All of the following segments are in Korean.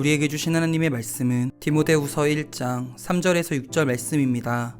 우리에게 주신 하나님의 말씀은 디모데후서 1장 3절에서 6절 말씀입니다.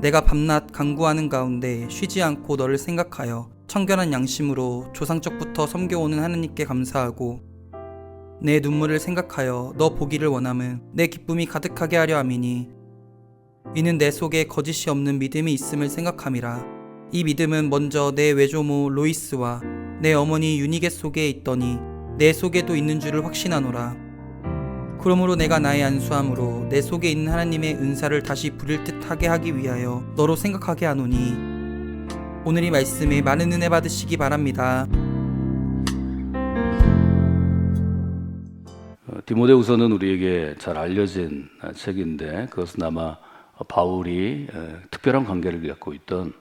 내가 밤낮 간구하는 가운데 쉬지 않고 너를 생각하여 청결한 양심으로 조상적부터 섬겨오는 하나님께 감사하고 내 눈물을 생각하여 너 보기를 원함은 내 기쁨이 가득하게 하려 함이니 이는 내 속에 거짓이 없는 믿음이 있음을 생각함이라 이 믿음은 먼저 내 외조모 로이스와 내 어머니 유니게 속에 있더니 내 속에도 있는 줄을 확신하노라 그러므로 내가 나의 안수함으로 내 속에 있는 하나님의 은사를 다시 부릴 듯하게 하기 위하여 너로 생각하게 하노니 오늘 이 말씀에 많은 은혜 받으시기 바랍니다. 어, 디모데후서는 우리에게 잘 알려진 어, 책인데 그것은 아마 바울이 어, 특별한 관계를 갖고 있던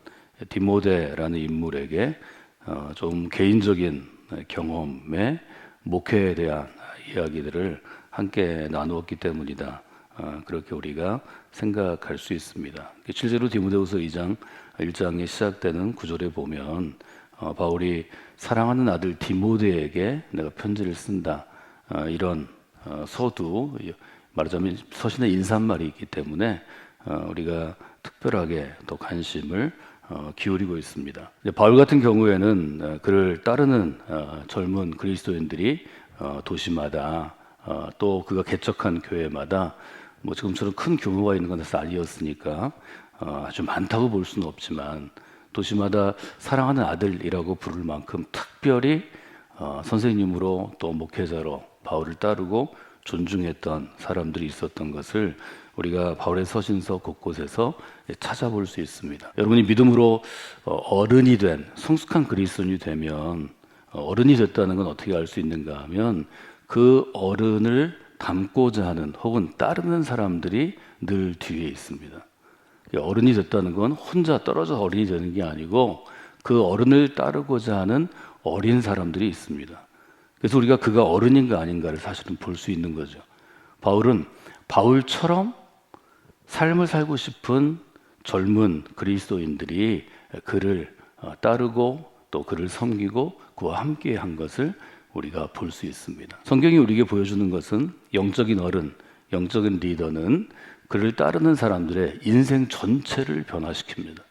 디모데라는 인물에게 어, 좀 개인적인 경험의 목회에 대한 이야기들을 함께 나누었기 때문이다. 어, 그렇게 우리가 생각할 수 있습니다. 실제로 디모데후서 2장 1장에 시작되는 구절에 보면 어, 바울이 사랑하는 아들 디모데에게 내가 편지를 쓴다. 어, 이런 어, 서두 말하자면 서신의 인사말이 있기 때문에 어, 우리가 특별하게 또 관심을 어, 기울이고 있습니다. 바울 같은 경우에는 어, 그를 따르는 어, 젊은 그리스도인들이 어, 도시마다 어, 또 그가 개척한 교회마다 뭐 지금처럼 큰 규모가 있는 건 아니었으니까 어, 아주 많다고 볼 수는 없지만 도시마다 사랑하는 아들이라고 부를 만큼 특별히 어, 선생님으로 또 목회자로 바울을 따르고 존중했던 사람들이 있었던 것을 우리가 바울의 서신서 곳곳에서 찾아볼 수 있습니다. 여러분이 믿음으로 어, 어른이 된 성숙한 그리스도인이 되면 어, 어른이 됐다는 건 어떻게 알 수 있는가 하면 그 어른을 닮고자 하는 혹은 따르는 사람들이 늘 뒤에 있습니다. 어른이 됐다는 건 혼자 떨어져 어른이 되는 게 아니고 그 어른을 따르고자 하는 어린 사람들이 있습니다. 그래서 우리가 그가 어른인가 아닌가를 사실은 볼 수 있는 거죠. 바울은 바울처럼 삶을 살고 싶은 젊은 그리스도인들이 그를 어, 따르고 또 그를 섬기고 그와 함께 한 것을 우리가 볼 수 있습니다. 성경이 우리에게 보여주는 것은 영적인 어른, 영적인 리더는 그를 따르는 사람들의 인생 전체를 변화시킵니다.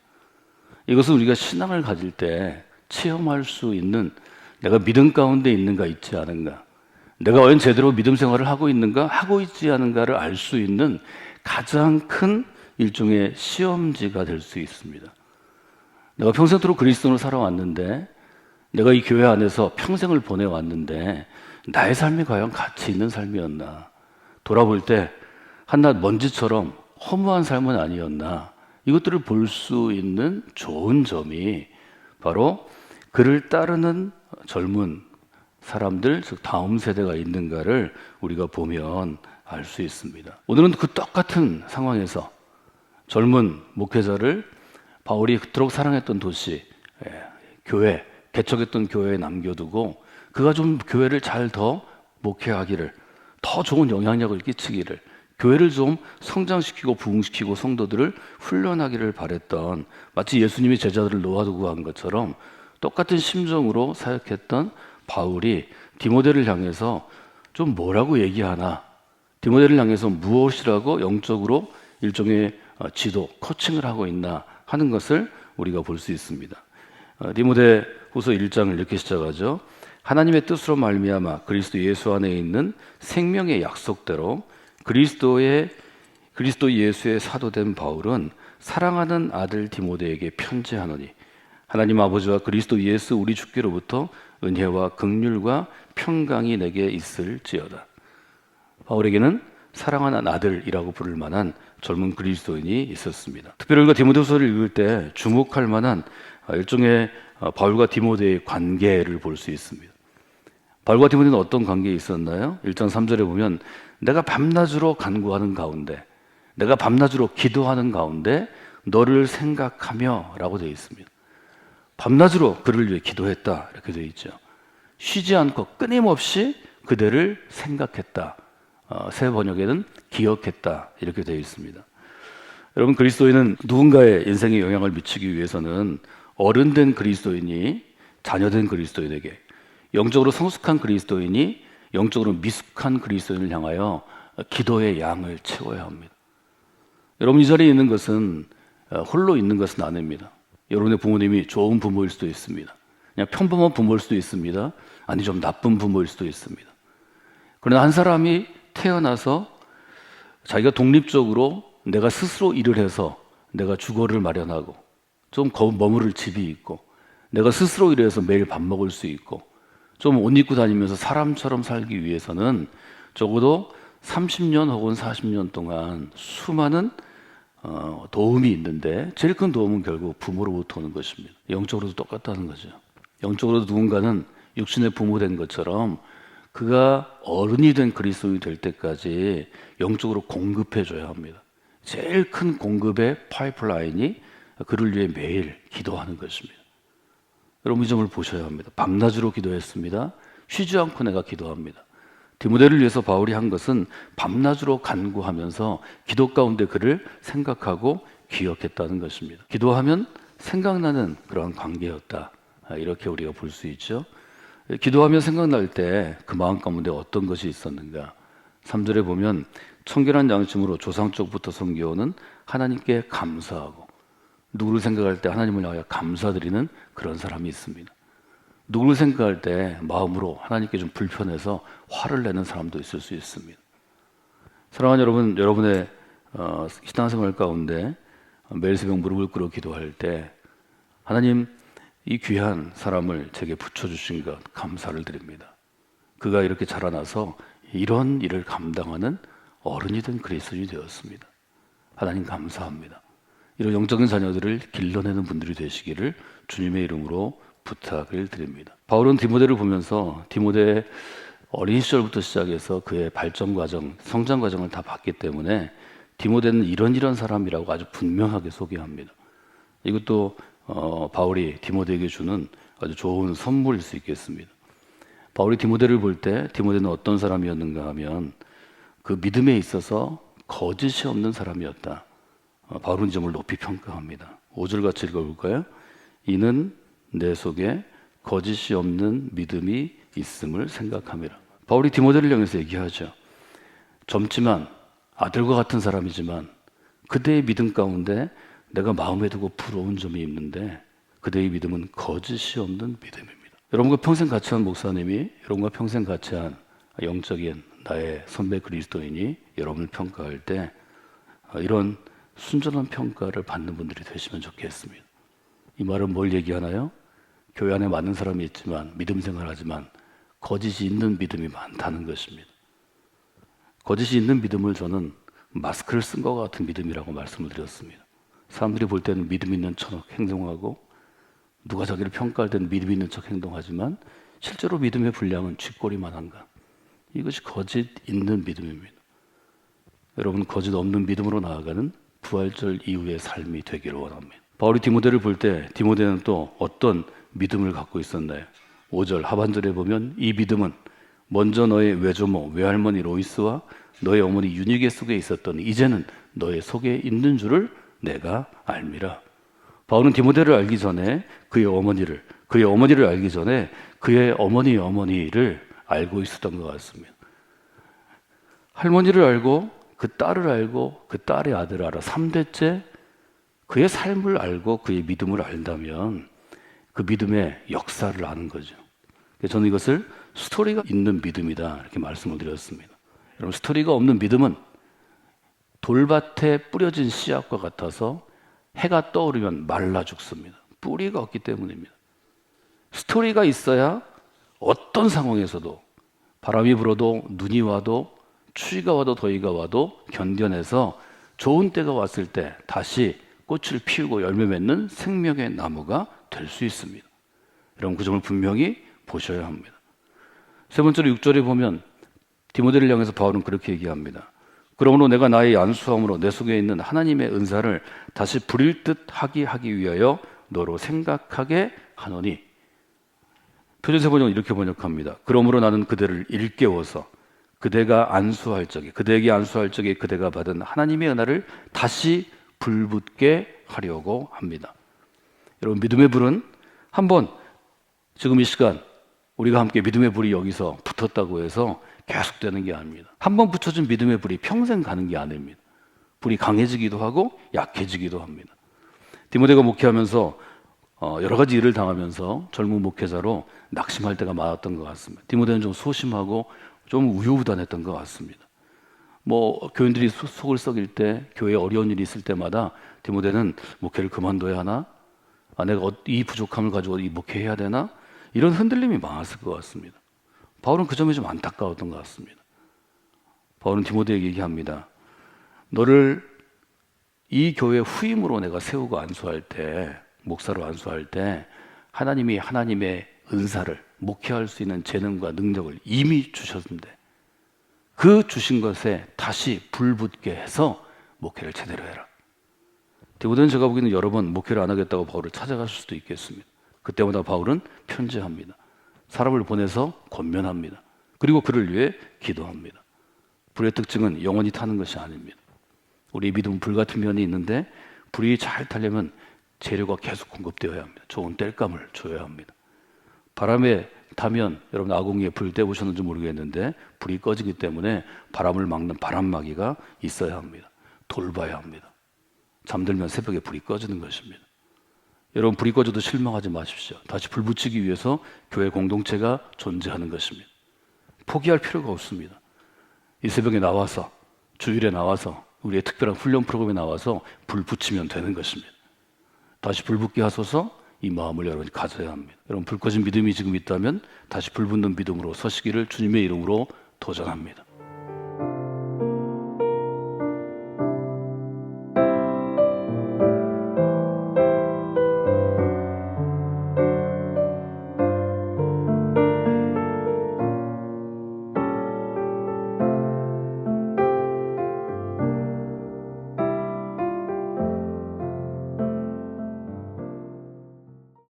이것은 우리가 신앙을 가질 때 체험할 수 있는 내가 믿음 가운데 있는가 있지 않은가, 내가 과연 제대로 믿음 생활을 하고 있는가, 하고 있지 않은가를 알 수 있는 가장 큰 일종의 시험지가 될 수 있습니다. 내가 평생토록 그리스도로 살아왔는데, 내가 이 교회 안에서 평생을 보내왔는데, 나의 삶이 과연 가치 있는 삶이었나? 돌아볼 때, 한낱 먼지처럼 허무한 삶은 아니었나? 이것들을 볼 수 있는 좋은 점이 바로 그를 따르는 젊은 사람들, 즉 다음 세대가 있는가를 우리가 보면 알 수 있습니다. 오늘은 그 똑같은 상황에서 젊은 목회자를 바울이 그토록 사랑했던 도시, 예, 교회, 개척했던 교회에 남겨두고 그가 좀 교회를 잘 더 목회하기를, 더 좋은 영향력을 끼치기를, 교회를 좀 성장시키고 부흥시키고 성도들을 훈련하기를 바랬던 마치 예수님이 제자들을 놓아두고 한 것처럼 똑같은 심정으로 사역했던 바울이 디모데를 향해서 좀 뭐라고 얘기하나 디모데를 향해서 무엇이라고 영적으로 일종의 어, 지도, 코칭을 하고 있나 하는 것을 우리가 볼 수 있습니다. 어, 디모데 후서 1장을 이렇게 시작하죠. 하나님의 뜻으로 말미암아 그리스도 예수 안에 있는 생명의 약속대로 그리스도의 그리스도 예수의 사도된 바울은 사랑하는 아들 디모데에게 편지하노니 하나님 아버지와 그리스도 예수 우리 주께로부터 은혜와 긍휼과 평강이 내게 있을지어다. 바울에게는 사랑하는 아들이라고 부를 만한 젊은 그리스도인이 있었습니다. 특별히 우리가 디모데후서를 읽을 때 주목할 만한 일종의 바울과 디모데의 관계를 볼 수 있습니다. 바울과 디모데는 어떤 관계에 있었나요? 1장 3절에 보면 내가 밤낮으로 간구하는 가운데 내가 밤낮으로 기도하는 가운데 너를 생각하며 라고 되어 있습니다. 밤낮으로 그를 위해 기도했다 이렇게 되어 있죠. 쉬지 않고 끊임없이 그대를 생각했다. 어, 새 번역에는 기억했다 이렇게 되어 있습니다. 여러분 그리스도인은 누군가의 인생에 영향을 미치기 위해서는 어른된 그리스도인이 자녀된 그리스도인에게 영적으로 성숙한 그리스도인이 영적으로 미숙한 그리스도인을 향하여 기도의 양을 채워야 합니다. 여러분 이 자리에 있는 것은 어, 홀로 있는 것은 아닙니다. 여러분의 부모님이 좋은 부모일 수도 있습니다. 그냥 평범한 부모일 수도 있습니다. 아니 좀 나쁜 부모일 수도 있습니다. 그러나 한 사람이 태어나서 자기가 독립적으로 내가 스스로 일을 해서 내가 주거를 마련하고 좀 거- 머무를 집이 있고 내가 스스로 일해서 매일 밥 먹을 수 있고 좀 옷 입고 다니면서 사람처럼 살기 위해서는 적어도 30년 혹은 40년 동안 수많은 어, 도움이 있는데 제일 큰 도움은 결국 부모로부터 오는 것입니다. 영적으로도 똑같다는 거죠. 영적으로도 누군가는 육신의 부모 된 것처럼 그가 어른이 된 그리스도인이 될 때까지 영적으로 공급해 줘야 합니다. 제일 큰 공급의 파이프라인이 그를 위해 매일 기도하는 것입니다. 여러분 이 점을 보셔야 합니다. 밤낮으로 기도했습니다. 쉬지 않고 내가 기도합니다. 디모데를 위해서 바울이 한 것은 밤낮으로 간구하면서 기도 가운데 그를 생각하고 기억했다는 것입니다. 기도하면 생각나는 그러한 관계였다. 아, 이렇게 우리가 볼 수 있죠. 기도하며 생각날 때 그 마음 가운데 어떤 것이 있었는가? 3절에 보면 청결한 양심으로 조상 쪽부터 섬겨오는 하나님께 감사하고 누구를 생각할 때 하나님을 향하여 감사드리는 그런 사람이 있습니다. 누구를 생각할 때 마음으로 하나님께 좀 불편해서 화를 내는 사람도 있을 수 있습니다. 사랑하는 여러분, 여러분의 어, 신앙생활 가운데 매일 새벽 무릎을 꿇어 기도할 때 하나님 이 귀한 사람을 제게 붙여주신 것 감사를 드립니다. 그가 이렇게 자라나서 이런 일을 감당하는 어른이 된 그리스도인이 되었습니다. 하나님 감사합니다. 이런 영적인 자녀들을 길러내는 분들이 되시기를 주님의 이름으로 부탁을 드립니다. 바울은 디모데를 보면서 디모데의 어린 시절부터 시작해서 그의 발전 과정, 성장 과정을 다 봤기 때문에 디모데는 이런 이런 사람이라고 아주 분명하게 소개합니다. 이것도 어, 바울이 디모데에게 주는 아주 좋은 선물일 수 있겠습니다. 바울이 디모데를 볼 때 디모데는 어떤 사람이었는가 하면 그 믿음에 있어서 거짓이 없는 사람이었다. 어, 이 점을 높이 평가합니다. 5절 같이 읽어볼까요? 이는 내 속에 거짓이 없는 믿음이 있음을 생각함이라. 바울이 디모데를 향해서 얘기하죠. 젊지만 아들과 같은 사람이지만 그대의 믿음 가운데 내가 마음에 두고 부러운 점이 있는데 그대의 믿음은 거짓이 없는 믿음입니다. 여러분과 평생 같이 한 목사님이 여러분과 평생 같이 한 영적인 나의 선배 그리스도인이 여러분을 평가할 때 이런 순전한 평가를 받는 분들이 되시면 좋겠습니다. 이 말은 뭘 얘기하나요? 교회 안에 많은 사람이 있지만 믿음 생활하지만 거짓이 있는 믿음이 많다는 것입니다. 거짓이 있는 믿음을 저는 마스크를 쓴 것 같은 믿음이라고 말씀을 드렸습니다. 사람들이 볼 때는 믿음 있는 척 행동하고 누가 자기를 평가할 때는 믿음 있는 척 행동하지만 실제로 믿음의 분량은 쥐꼬리만 한가. 이것이 거짓 있는 믿음입니다. 여러분 거짓 없는 믿음으로 나아가는 부활절 이후의 삶이 되기를 원합니다. 바울이 디모데를 볼 때 디모데는 또 어떤 믿음을 갖고 있었나요? 5절 하반절에 보면 이 믿음은 먼저 너의 외조모 외할머니 로이스와 너의 어머니 유니게 속에 있었더니 이제는 너의 속에 있는 줄을 내가 알미라. 바울은 디모데를 알기 전에 그의 어머니를 그의 어머니를 알기 전에 그의 어머니 어머니를 알고 있었던 것 같습니다. 할머니를 알고 그 딸을 알고 그 딸의 아들을 알아 3대째 그의 삶을 알고 그의 믿음을 안다면 그 믿음의 역사를 아는 거죠. 저는 이것을 스토리가 있는 믿음이다 이렇게 말씀을 드렸습니다. 여러분 스토리가 없는 믿음은 돌밭에 뿌려진 씨앗과 같아서 해가 떠오르면 말라 죽습니다. 뿌리가 없기 때문입니다. 스토리가 있어야 어떤 상황에서도 바람이 불어도 눈이 와도 추위가 와도 더위가 와도 견뎌내서 좋은 때가 왔을 때 다시 꽃을 피우고 열매 맺는 생명의 나무가 될 수 있습니다. 여러분 그 점을 분명히 보셔야 합니다. 세 번째로 6절에 보면 디모데를 향해서 바울은 그렇게 얘기합니다. 그러므로 내가 나의 안수함으로 내 속에 있는 하나님의 은사를 다시 부릴 듯 하기 하기 위하여 너로 생각하게 하노니 표준세 번역은 이렇게 번역합니다. 그러므로 나는 그대를 일깨워서 그대가 안수할 적에 그대에게 안수할 적에 그대가 받은 하나님의 은혜를 다시 불붙게 하려고 합니다. 여러분 믿음의 불은 한번 지금 이 시간 우리가 함께 믿음의 불이 여기서 붙었다고 해서 계속되는 게 아닙니다. 한 번 붙여준 믿음의 불이 평생 가는 게 아닙니다. 불이 강해지기도 하고 약해지기도 합니다. 디모데가 목회하면서 어, 여러 가지 일을 당하면서 젊은 목회자로 낙심할 때가 많았던 것 같습니다. 디모데는 좀 소심하고 좀 우유부단했던 것 같습니다. 뭐 교인들이 소- 속을 썩일 때 교회에 어려운 일이 있을 때마다 디모데는 목회를 그만둬야 하나? 아, 내가 어- 이 부족함을 가지고 이 목회해야 되나? 이런 흔들림이 많았을 것 같습니다. 바울은 그 점이 좀 안타까웠던 것 같습니다. 바울은 디모데에게 얘기합니다. 너를 이 교회 후임으로 내가 세우고 안수할 때, 목사로 안수할 때, 하나님이 하나님의 은사를 목회할 수 있는 재능과 능력을 이미 주셨는데, 그 주신 것에 다시 불붙게 해서 목회를 제대로 해라. 디모데는 제가 보기에는 여러 번 목회를 안 하겠다고 바울을 찾아갔을 수도 있겠습니다. 그때마다 바울은 편지합니다. 사람을 보내서 권면합니다. 그리고 그를 위해 기도합니다. 불의 특징은 영원히 타는 것이 아닙니다. 우리 믿음은 불 같은 면이 있는데 불이 잘 타려면 재료가 계속 공급되어야 합니다. 좋은 땔감을 줘야 합니다. 바람에 타면 여러분 아궁이에 불 떼보셨는지 모르겠는데 불이 꺼지기 때문에 바람을 막는 바람막이가 있어야 합니다. 돌봐야 합니다. 잠들면 새벽에 불이 꺼지는 것입니다. 여러분 불이 꺼져도 실망하지 마십시오. 다시 불 붙이기 위해서 교회 공동체가 존재하는 것입니다. 포기할 필요가 없습니다. 이 새벽에 나와서 주일에 나와서 우리의 특별한 훈련 프로그램에 나와서 불 붙이면 되는 것입니다. 다시 불 붙게 하소서 이 마음을 여러분이 가져야 합니다. 여러분 불 꺼진 믿음이 지금 있다면 다시 불 붙는 믿음으로 서시기를 주님의 이름으로 도전합니다.